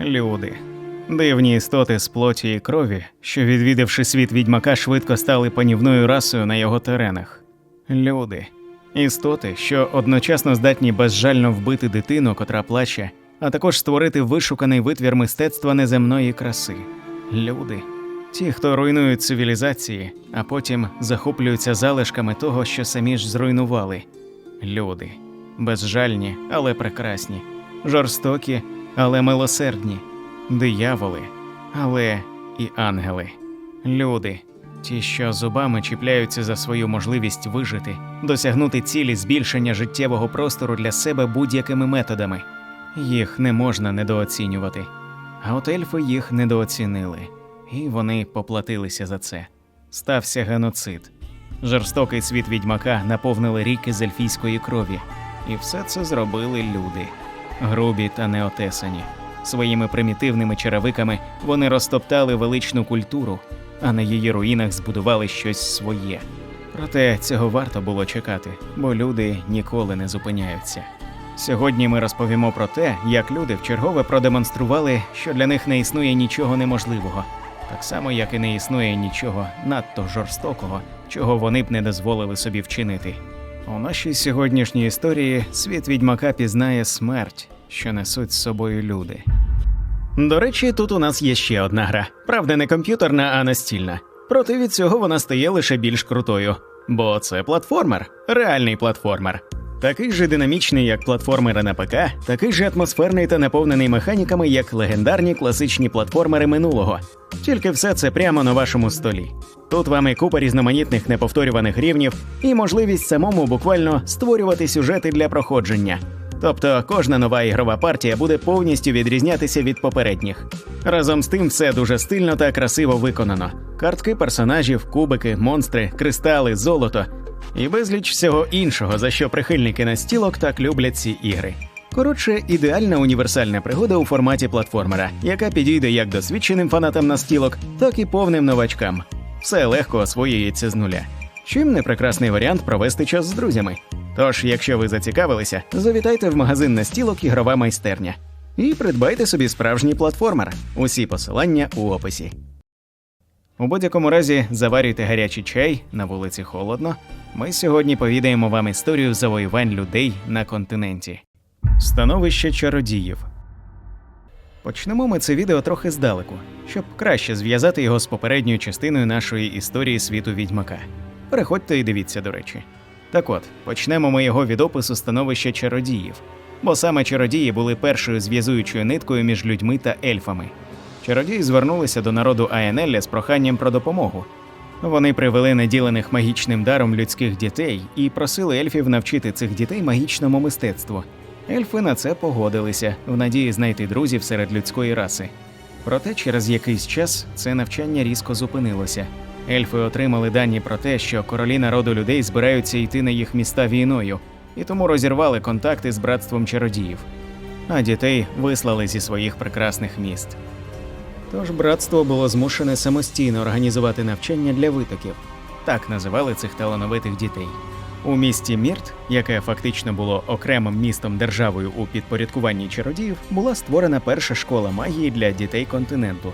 Люди. Дивні істоти з плоті і крові, що, відвідавши світ відьмака, швидко стали панівною расою на його теренах. Люди. Істоти, що одночасно здатні безжально вбити дитину, котра плаче, а також створити вишуканий витвір мистецтва неземної краси. Люди. Ті, хто руйнують цивілізації, а потім захоплюються залишками того, що самі ж зруйнували. Люди. Безжальні, але прекрасні, жорстокі, але милосердні, дияволи, але і ангели. Люди, ті, що зубами чіпляються за свою можливість вижити, досягнути цілі збільшення життєвого простору для себе будь-якими методами. Їх не можна недооцінювати. А от ельфи їх недооцінили, і вони поплатилися за це. Стався геноцид. Жорстокий світ відьмака наповнили ріки з ельфійської крові, і все це зробили люди, грубі та неотесані. Своїми примітивними черевиками вони розтоптали величну культуру, а на її руїнах збудували щось своє. Проте цього варто було чекати, бо люди ніколи не зупиняються. Сьогодні ми розповімо про те, як люди вчергове продемонстрували, що для них не існує нічого неможливого, так само як і не існує нічого надто жорстокого, чого вони б не дозволили собі вчинити. У нашій сьогоднішній історії світ відьмака пізнає смерть, що несуть з собою люди. До речі, тут у нас є ще одна гра. Правда, не комп'ютерна, а настільна. Проте від цього вона стає лише більш крутою. Бо це платформер, реальний платформер. Такий же динамічний, як платформери на ПК, такий же атмосферний та наповнений механіками, як легендарні класичні платформери минулого. Тільки все це прямо на вашому столі. Тут вам і купа різноманітних неповторюваних рівнів, і можливість самому буквально створювати сюжети для проходження. Тобто кожна нова ігрова партія буде повністю відрізнятися від попередніх. Разом з тим, все дуже стильно та красиво виконано: картки персонажів, кубики, монстри, кристали, золото і безліч всього іншого, за що прихильники настілок так люблять ці ігри. Коротше, ідеальна універсальна пригода у форматі платформера, яка підійде як досвідченим фанатам настілок, так і повним новачкам. Все легко освоюється з нуля. Чим не прекрасний варіант провести час з друзями. Тож, якщо ви зацікавилися, завітайте в магазин настілок ігрова майстерня і придбайте собі справжній платформер. Усі посилання у описі. У будь-якому разі заварюйте гарячий чай на вулиці холодно. Ми сьогодні повідаємо вам історію завоювань людей на континенті. Становище чародіїв. Почнемо ми це відео трохи здалеку, щоб краще зв'язати його з попередньою частиною нашої історії світу відьмака. Переходьте і дивіться, до речі. Так от, почнемо ми його від опису становища чародіїв, бо саме чародії були першою зв'язуючою ниткою між людьми та ельфами. Чародії звернулися до народу Аенелля з проханням про допомогу. Вони привели наділених магічним даром людських дітей і просили ельфів навчити цих дітей магічному мистецтву. Ельфи на це погодилися в надії знайти друзів серед людської раси. Проте через якийсь час це навчання різко зупинилося. Ельфи отримали дані про те, що королі народу людей збираються йти на їх міста війною, і тому розірвали контакти з братством чародіїв, а дітей вислали зі своїх прекрасних міст. Тож братство було змушене самостійно організувати навчання для витоків, так називали цих талановитих дітей. У місті Мірт, яке фактично було окремим містом державою у підпорядкуванні чародіїв, була створена перша школа магії для дітей континенту.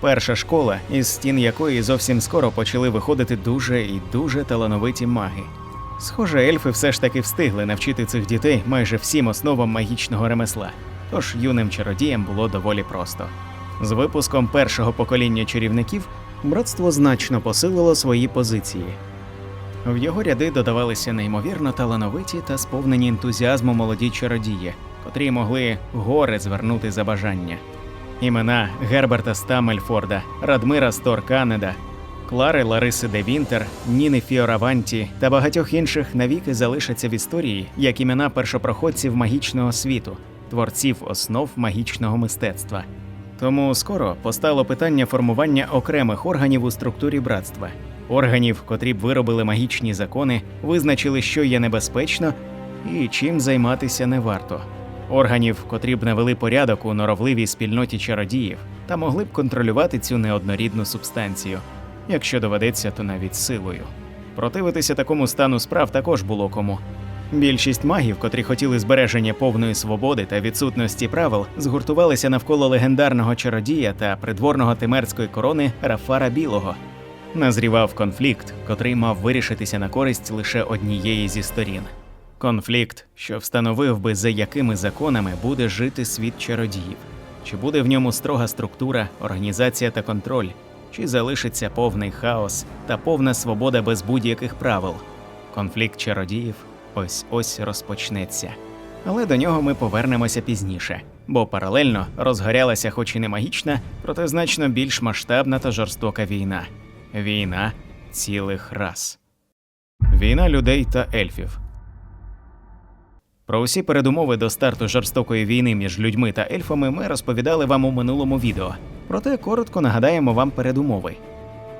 Перша школа, із стін якої зовсім скоро почали виходити дуже і дуже талановиті маги. Схоже, ельфи все ж таки встигли навчити цих дітей майже всім основам магічного ремесла, тож юним чародіям було доволі просто. З випуском першого покоління чарівників братство значно посилило свої позиції. В його ряди додавалися неймовірно талановиті та сповнені ентузіазму молоді чародії, котрі могли гори звернути за бажання. Імена Герберта Стамельфорда, Радмира Стор Канеда, Клари Лариси де Вінтер, Ніни Фіораванті та багатьох інших навіки залишаться в історії як імена першопроходців магічного світу, творців основ магічного мистецтва. Тому скоро постало питання формування окремих органів у структурі братства, органів, котрі б виробили магічні закони, визначили, що є небезпечно і чим займатися не варто. Органів, котрі б навели порядок у норовливій спільноті чародіїв та могли б контролювати цю неоднорідну субстанцію, якщо доведеться, то навіть силою. Противитися такому стану справ також було кому. Більшість магів, котрі хотіли збереження повної свободи та відсутності правил, згуртувалися навколо легендарного чародія та придворного тимерської корони Рафара Білого. Назрівав конфлікт, котрий мав вирішитися на користь лише однієї зі сторін. Конфлікт, що встановив би, за якими законами буде жити світ чародіїв, чи буде в ньому строга структура, організація та контроль, чи залишиться повний хаос та повна свобода без будь-яких правил. Конфлікт чародіїв ось ось розпочнеться. Але до нього ми повернемося пізніше, бо паралельно розгорялася, хоч і не магічна, проте значно більш масштабна та жорстока війна війна цілих рас. Війна людей та ельфів. Про усі передумови до старту жорстокої війни між людьми та ельфами ми розповідали вам у минулому відео. Проте коротко нагадаємо вам передумови.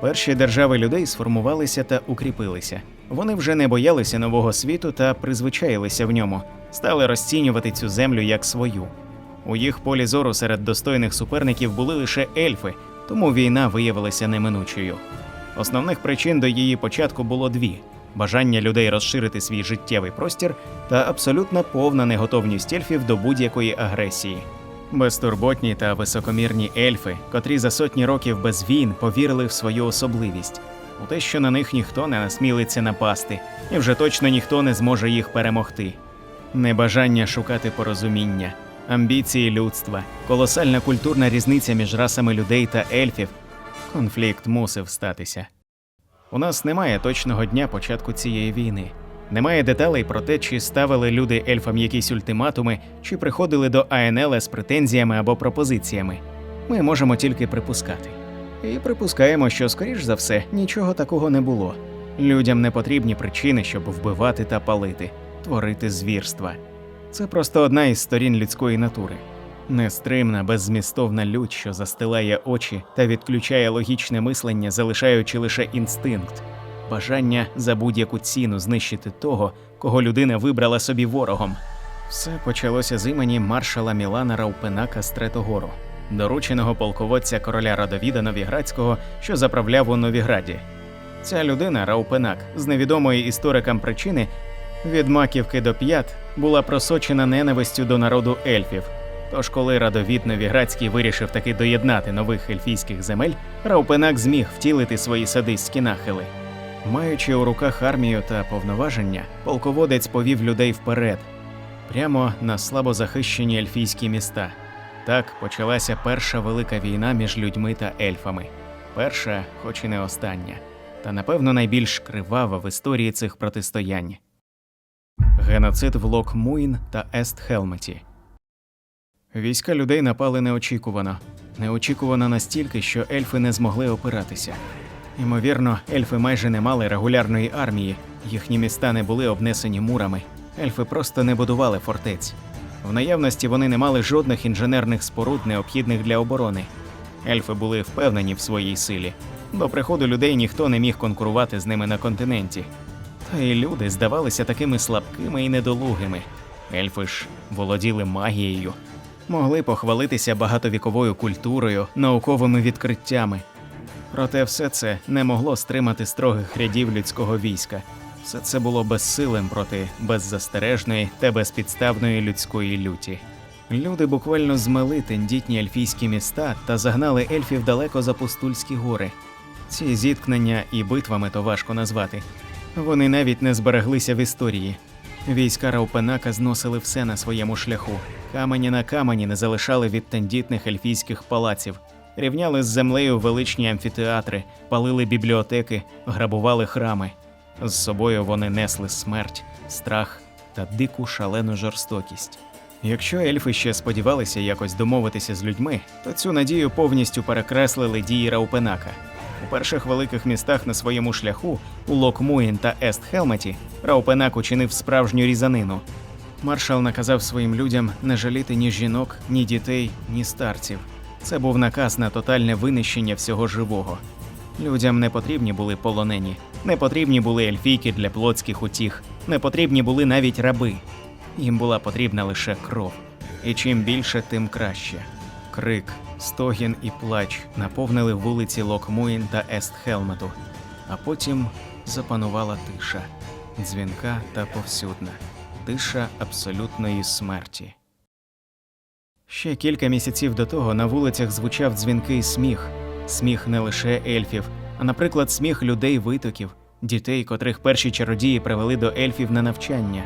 Перші держави людей сформувалися та укріпилися. Вони вже не боялися нового світу та призвичаїлися в ньому, стали розцінювати цю землю як свою. У їх полі зору серед достойних суперників були лише ельфи, тому війна виявилася неминучою. Основних причин до її початку було дві: бажання людей розширити свій життєвий простір та абсолютно повна неготовність ельфів до будь-якої агресії. Безтурботні та високомірні ельфи, котрі за сотні років без війн повірили в свою особливість, у те, що на них ніхто не насмілиться напасти, і вже точно ніхто не зможе їх перемогти. Небажання шукати порозуміння, амбіції людства, колосальна культурна різниця між расами людей та ельфів. Конфлікт мусив статися. У нас немає точного дня початку цієї війни. Немає деталей про те, чи ставили люди ельфам якісь ультиматуми, чи приходили до АНЛ з претензіями або пропозиціями. Ми можемо тільки припускати. І припускаємо, що, скоріш за все, нічого такого не було. Людям не потрібні причини, щоб вбивати та палити, творити звірства. Це просто одна із сторін людської натури. Нестримна, беззмістовна лють, що застилає очі та відключає логічне мислення, залишаючи лише інстинкт, бажання за будь-яку ціну знищити того, кого людина вибрала собі ворогом. Все почалося з імені маршала Мілана Раупенака з Третогору, дорученого полководця короля Радовіда Новіградського, що заправляв у Новіграді. Ця людина, Раупенак, з невідомої історикам причини, від маківки до п'ят була просочена ненавистю до народу ельфів. Тож, коли Радовід Новіградський вирішив таки доєднати нових ельфійських земель, Раупенак зміг втілити свої садистські нахили. Маючи у руках армію та повноваження, полководець повів людей вперед, прямо на слабо захищені ельфійські міста. Так почалася перша велика війна між людьми та ельфами. Перша, хоч і не остання, та напевно найбільш кривава в історії цих протистоянь. Геноцид в Лок-Муїн та Ест-Хелметі. Війська людей напали неочікувано. Неочікувано настільки, що ельфи не змогли опиратися. Ймовірно, ельфи майже не мали регулярної армії, їхні міста не були обнесені мурами. Ельфи просто не будували фортець. В наявності вони не мали жодних інженерних споруд, необхідних для оборони. Ельфи були впевнені в своїй силі. До приходу людей ніхто не міг конкурувати з ними на континенті. Та й люди здавалися такими слабкими і недолугими. Ельфи ж володіли магією, могли похвалитися багатовіковою культурою, науковими відкриттями. Проте все це не могло стримати строгих рядів людського війська. Все це було безсилим проти беззастережної та безпідставної людської люті. Люди буквально змели тендітні ельфійські міста та загнали ельфів далеко за пустульські гори. Ці зіткнення і битвами то важко назвати. Вони навіть не збереглися в історії. Війська Раупенака зносили все на своєму шляху. Камені на камені не залишали від тендітних ельфійських палаців, рівняли з землею величні амфітеатри, палили бібліотеки, грабували храми. З собою вони несли смерть, страх та дику шалену жорстокість. Якщо ельфи ще сподівалися якось домовитися з людьми, то цю надію повністю перекреслили дії Раупенака. У перших великих містах на своєму шляху у Локмуїн та Ест-Хелметі Раупенак учинив справжню різанину. Маршал наказав своїм людям не жаліти ні жінок, ні дітей, ні старців. Це був наказ на тотальне винищення всього живого. Людям не потрібні були полонені, не потрібні були ельфійки для плотських утіх, не потрібні були навіть раби. Їм була потрібна лише кров. І чим більше, тим краще. Крик, стогін і плач наповнили вулиці Локмуїн та Естхелмету, а потім запанувала тиша, дзвінка та повсюдна. тиша абсолютної смерті. Ще кілька місяців до того на вулицях звучав дзвінкий сміх, сміх не лише ельфів, а, наприклад, сміх людей витоків, дітей, котрих перші чародії привели до ельфів на навчання,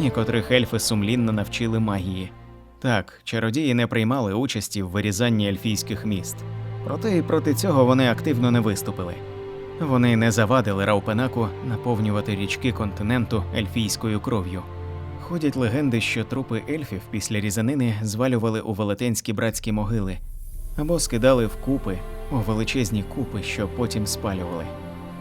і котрих ельфи сумлінно навчили магії. Так, чародії не приймали участі в вирізанні ельфійських міст, проте і проти цього вони активно не виступили. Вони не завадили Раупенаку наповнювати річки континенту ельфійською кров'ю. Ходять легенди, що трупи ельфів після різанини звалювали у велетенські братські могили або скидали в купи у величезні купи, що потім спалювали.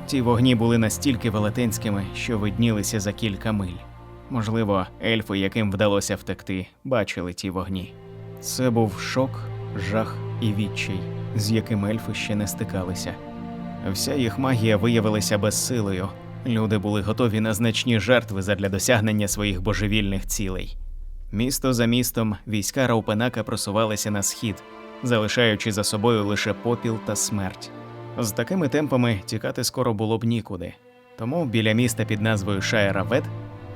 Ті вогні були настільки велетенськими, що виднілися за кілька миль. Можливо, ельфи, яким вдалося втекти, бачили ті вогні. Це був шок, жах і відчай, з яким ельфи ще не стикалися. Вся їх магія виявилася безсилою. Люди були готові на значні жертви задля досягнення своїх божевільних цілей. Місто за містом війська Раупенака просувалися на схід, залишаючи за собою лише попіл та смерть. З такими темпами тікати скоро було б нікуди. Тому біля міста під назвою Шаєравет,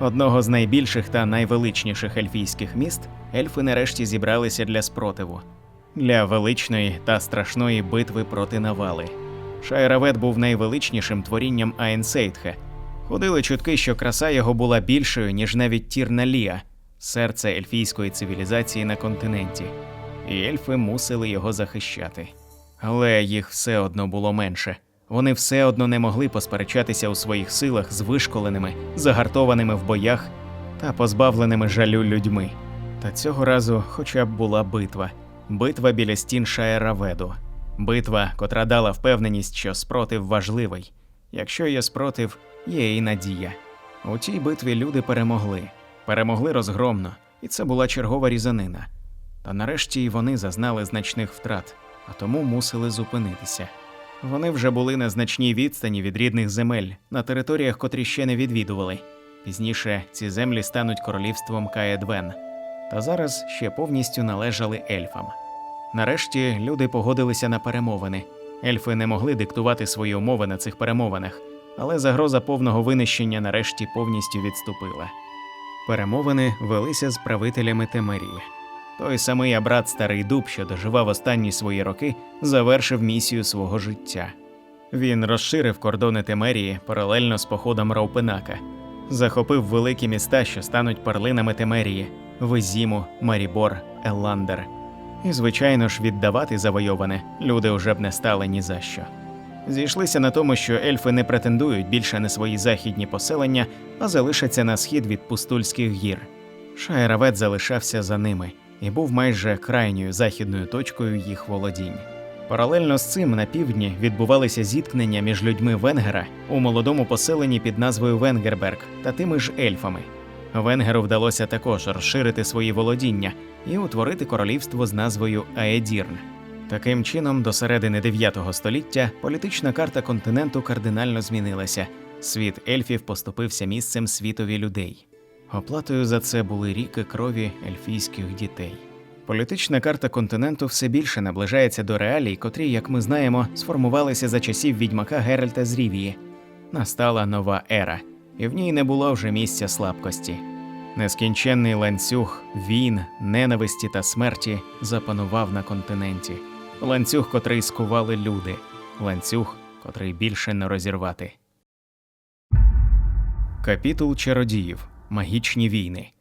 одного з найбільших та найвеличніших ельфійських міст, ельфи нарешті зібралися для спротиву, для величної та страшної битви проти навали. Шайравет був найвеличнішим творінням Аенсейтхе. Ходили чутки, що краса його була більшою, ніж навіть Тірналія, серце ельфійської цивілізації на континенті, і ельфи мусили його захищати. Але їх все одно було менше. Вони все одно не могли посперечатися у своїх силах з вишколеними, загартованими в боях та позбавленими жалю людьми. Та цього разу хоча б була битва битва біля стін Шаєраведу. Битва, котра дала впевненість, що спротив важливий. Якщо є спротив, є і надія. У тій битві люди перемогли, перемогли розгромно, і це була чергова різанина. Та нарешті й вони зазнали значних втрат, а тому мусили зупинитися. Вони вже були на значній відстані від рідних земель, на територіях, котрі ще не відвідували. Пізніше ці землі стануть королівством Каедвен, та зараз ще повністю належали ельфам. Нарешті люди погодилися на перемовини. Ельфи не могли диктувати свої умови на цих перемовинах, але загроза повного винищення нарешті повністю відступила. Перемовини велися з правителями Темерії. Той самий абрат Старий Дуб, що доживав останні свої роки, завершив місію свого життя. Він розширив кордони Темерії паралельно з походом Раупенака, захопив великі міста, що стануть перлинами Темерії Везіму, Марібор, Елландер. І, звичайно ж, віддавати завойоване люди вже б не стали ні за що. Зійшлися на тому, що ельфи не претендують більше на свої західні поселення, а залишаться на схід від пустульських гір. Шайравет залишався за ними і був майже крайньою західною точкою їх володінь. Паралельно з цим на півдні відбувалися зіткнення між людьми Венгера у молодому поселенні під назвою Венгерберг та тими ж ельфами. Венгеру вдалося також розширити свої володіння і утворити королівство з назвою Аедірн. Таким чином, до середини 9 століття політична карта континенту кардинально змінилася. Світ ельфів поступився місцем світові людей. Оплатою за це були ріки крові ельфійських дітей. Політична карта континенту все більше наближається до реалій, котрі, як ми знаємо, сформувалися за часів відьмака Геральта з Рівії. Настала нова ера, і в ній не було вже місця слабкості. Нескінченний ланцюг війн, ненависті та смерті запанував на континенті. Ланцюг, котрий скували люди, ланцюг, котрий більше не розірвати. Капітул чародіїв Магічні війни.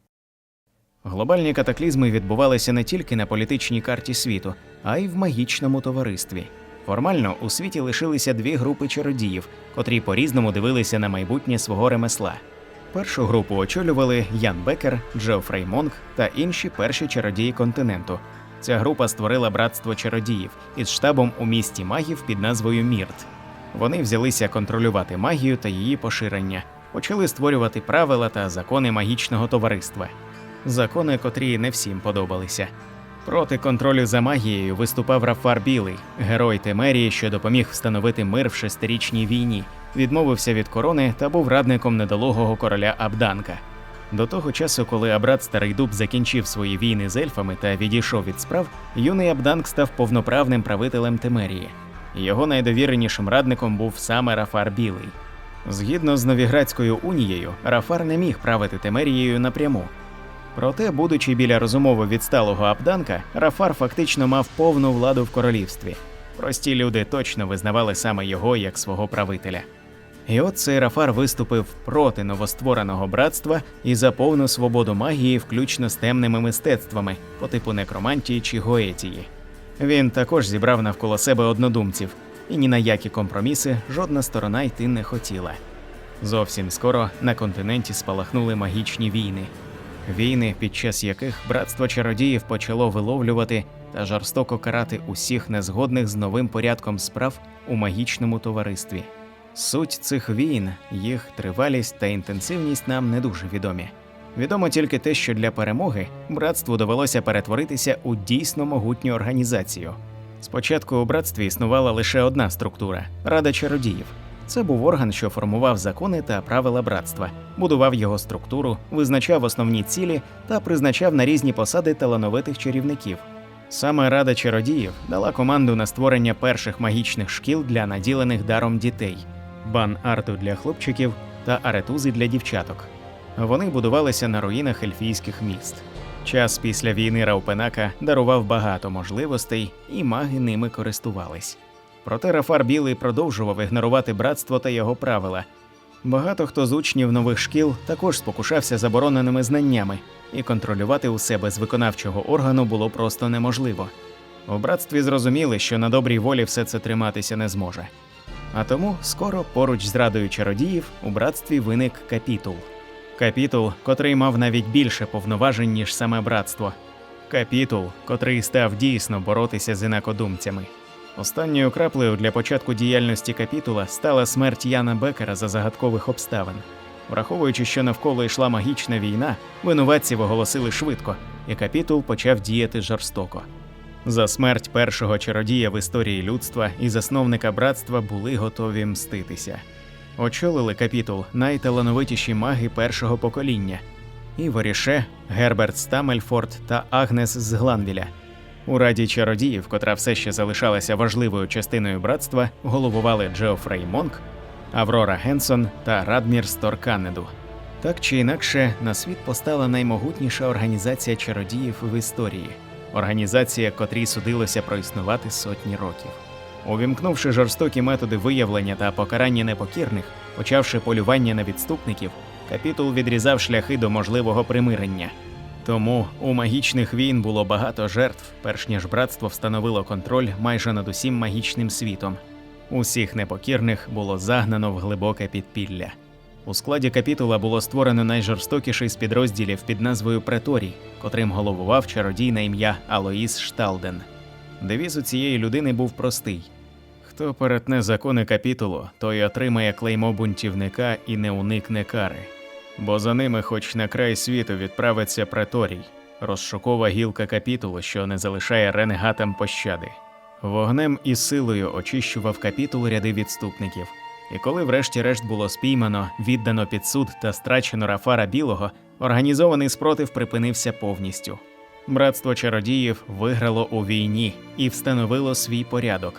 Глобальні катаклізми відбувалися не тільки на політичній карті світу, а й в магічному товаристві. Формально у світі лишилися дві групи чародіїв, котрі по-різному дивилися на майбутнє свого ремесла. Першу групу очолювали Ян Бекер, Джофрей Монк та інші перші чародії континенту. Ця група створила братство чародіїв із штабом у місті магів під назвою Мірт. Вони взялися контролювати магію та її поширення, почали створювати правила та закони магічного товариства. Закони, котрі не всім подобалися. Проти контролю за магією виступав Рафар Білий, герой Темерії, що допоміг встановити мир в шестирічній війні, відмовився від корони та був радником недолугого короля Абданка. До того часу, коли Абрат Старий Дуб закінчив свої війни з ельфами та відійшов від справ, юний Абданк став повноправним правителем Темерії. Його найдовіренішим радником був саме Рафар Білий. Згідно з Новіградською унією, Рафар не міг правити Темерією напряму. Проте, будучи біля розумово відсталого Абданка, Рафар фактично мав повну владу в королівстві. Прості люди точно визнавали саме його як свого правителя. І от цей Рафар виступив проти новоствореного братства і за повну свободу магії, включно з темними мистецтвами по типу некромантії чи гоетії. Він також зібрав навколо себе однодумців, і ні на які компроміси жодна сторона йти не хотіла. Зовсім скоро на континенті спалахнули магічні війни. Війни, під час яких братство чародіїв почало виловлювати та жорстоко карати усіх незгодних з новим порядком справ у магічному товаристві. Суть цих війн, їх тривалість та інтенсивність нам не дуже відомі. Відомо тільки те, що для перемоги братству довелося перетворитися у дійсно могутню організацію. Спочатку у братстві існувала лише одна структура Рада чародіїв. Це був орган, що формував закони та правила братства, будував його структуру, визначав основні цілі та призначав на різні посади талановитих чарівників. Саме Рада чародіїв дала команду на створення перших магічних шкіл для наділених даром дітей, бан арту для хлопчиків та аретузи для дівчаток. Вони будувалися на руїнах ельфійських міст. Час після війни Раупенака дарував багато можливостей, і маги ними користувались. Проте Рафар Білий продовжував ігнорувати братство та його правила. Багато хто з учнів нових шкіл також спокушався забороненими знаннями, і контролювати усе без виконавчого органу було просто неможливо. У братстві зрозуміли, що на добрій волі все це триматися не зможе. А тому скоро поруч з радою чародіїв у братстві виник капітул. Капітул, котрий мав навіть більше повноважень, ніж саме братство. Капітул, котрий став дійсно боротися з інакодумцями. Останньою краплею для початку діяльності капітула стала смерть Яна Бекера за загадкових обставин. Враховуючи, що навколо йшла магічна війна, винуватців оголосили швидко, і капітул почав діяти жорстоко. За смерть першого чародія в історії людства і засновника братства були готові мститися. Очолили капітул найталановитіші маги першого покоління Іворіше, Герберт Стамельфорд та Агнес з Гланвіля. У раді чародіїв, котра все ще залишалася важливою частиною братства, головували Джеофрей Монк, Аврора Генсон та Радмір Сторканеду. Так чи інакше, на світ постала наймогутніша організація чародіїв в історії організація, котрій судилося проіснувати сотні років. Увімкнувши жорстокі методи виявлення та покарання непокірних, почавши полювання на відступників, капітул відрізав шляхи до можливого примирення. Тому у магічних війн було багато жертв, перш ніж братство встановило контроль майже над усім магічним світом. Усіх непокірних було загнано в глибоке підпілля. У складі капітула було створено найжорстокіший з підрозділів під назвою Преторій, котрим головував чародій на ім'я Алоїс Шталден. Девіз у цієї людини був простий: хто перетне закони капітулу, той отримає клеймо бунтівника і не уникне кари. Бо за ними, хоч на край світу, відправиться преторій, розшукова гілка капітулу, що не залишає ренегатам пощади. Вогнем і силою очищував капітул ряди відступників. І коли врешті-решт було спіймано, віддано під суд та страчено Рафара Білого, організований спротив припинився повністю. Братство чародіїв виграло у війні і встановило свій порядок.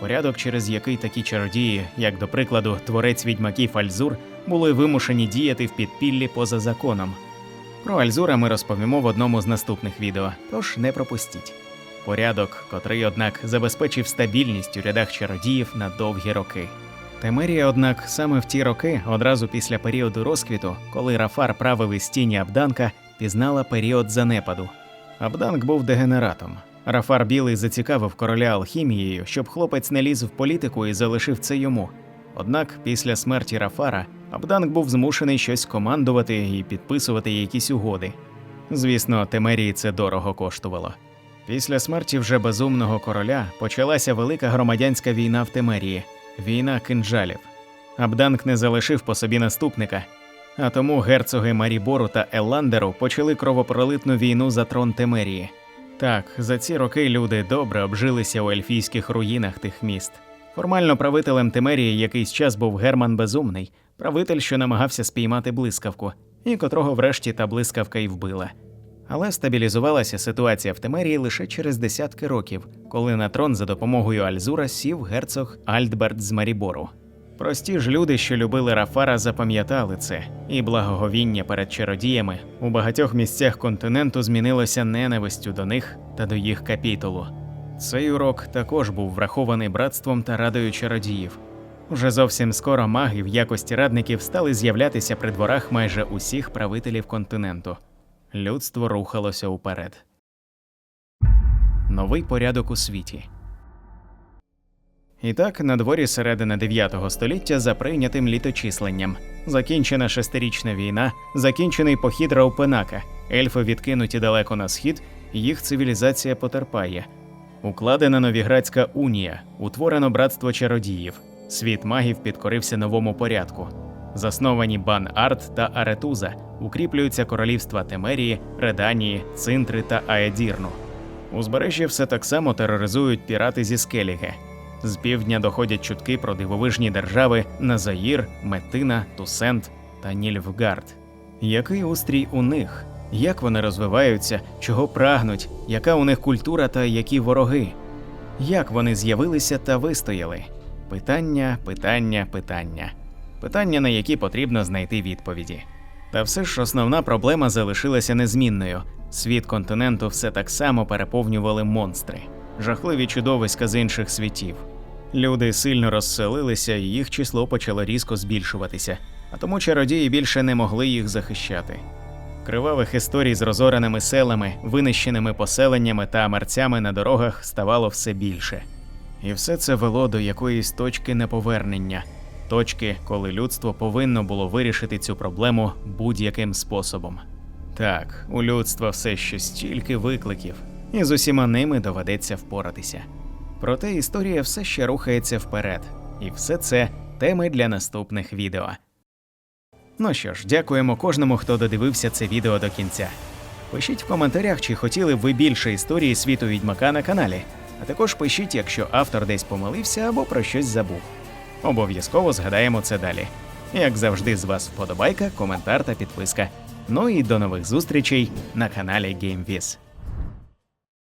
Порядок, через який такі чародії, як до прикладу, творець відьмаків Альзур, були вимушені діяти в підпіллі поза законом. Про Альзура ми розповімо в одному з наступних відео, тож не пропустіть. Порядок, котрий, однак, забезпечив стабільність у рядах чародіїв на довгі роки. Темерія, однак, саме в ті роки, одразу після періоду розквіту, коли Рафар правив із тіні Абданка, пізнала період занепаду. Абданк був дегенератом. Рафар Білий зацікавив короля алхімією, щоб хлопець не ліз в політику і залишив це йому. Однак після смерті Рафара Абданк був змушений щось командувати і підписувати якісь угоди. Звісно, Темерії це дорого коштувало. Після смерті вже безумного короля почалася велика громадянська війна в Темерії війна кинджалів. Абданк не залишив по собі наступника, а тому герцоги Марібору та Елландеру почали кровопролитну війну за трон Темерії. Так, за ці роки люди добре обжилися у ельфійських руїнах тих міст. Формально правителем Темерії якийсь час був Герман Безумний, правитель, що намагався спіймати блискавку, і котрого врешті та блискавка й вбила. Але стабілізувалася ситуація в Темерії лише через десятки років, коли на трон за допомогою Альзура сів герцог Альдберт з Марібору. Прості ж люди, що любили Рафара, запам'ятали це, і благоговіння перед чародіями у багатьох місцях континенту змінилося ненавистю до них та до їх капітулу. Цей урок також був врахований братством та радою чародіїв. Уже зовсім скоро маги в якості радників стали з'являтися при дворах майже усіх правителів континенту. Людство рухалося уперед. Новий порядок у світі. І так, на дворі середини 9 століття за прийнятим літочисленням. Закінчена шестирічна війна, закінчений похід Раупенака, ельфи відкинуті далеко на схід, їх цивілізація потерпає. Укладена Новіградська унія, утворено братство чародіїв. Світ магів підкорився новому порядку. Засновані Бан Арт та Аретуза, укріплюються королівства Темерії, Реданії, Цинтри та Аедірну. Узбережжя все так само тероризують пірати зі Скеліге. З півдня доходять чутки про дивовижні держави Назаїр, Метина, Тусент та Нільфгард. Який устрій у них? Як вони розвиваються, чого прагнуть, яка у них культура та які вороги? Як вони з'явилися та вистояли? Питання, питання, питання. Питання, на які потрібно знайти відповіді. Та все ж основна проблема залишилася незмінною. Світ континенту все так само переповнювали монстри, жахливі чудовиська з інших світів. Люди сильно розселилися, і їх число почало різко збільшуватися, а тому чародії більше не могли їх захищати. Кривавих історій з розореними селами, винищеними поселеннями та мерцями на дорогах ставало все більше. І все це вело до якоїсь точки неповернення, точки, коли людство повинно було вирішити цю проблему будь-яким способом. Так, у людства все ще стільки викликів, і з усіма ними доведеться впоратися. Проте історія все ще рухається вперед, і все це теми для наступних відео. Ну що ж, дякуємо кожному, хто додивився це відео до кінця. Пишіть в коментарях, чи хотіли б ви більше історії світу відьмака на каналі, а також пишіть, якщо автор десь помилився або про щось забув. Обов'язково згадаємо це далі. Як завжди, з вас вподобайка, коментар та підписка. Ну і до нових зустрічей на каналі GameViz.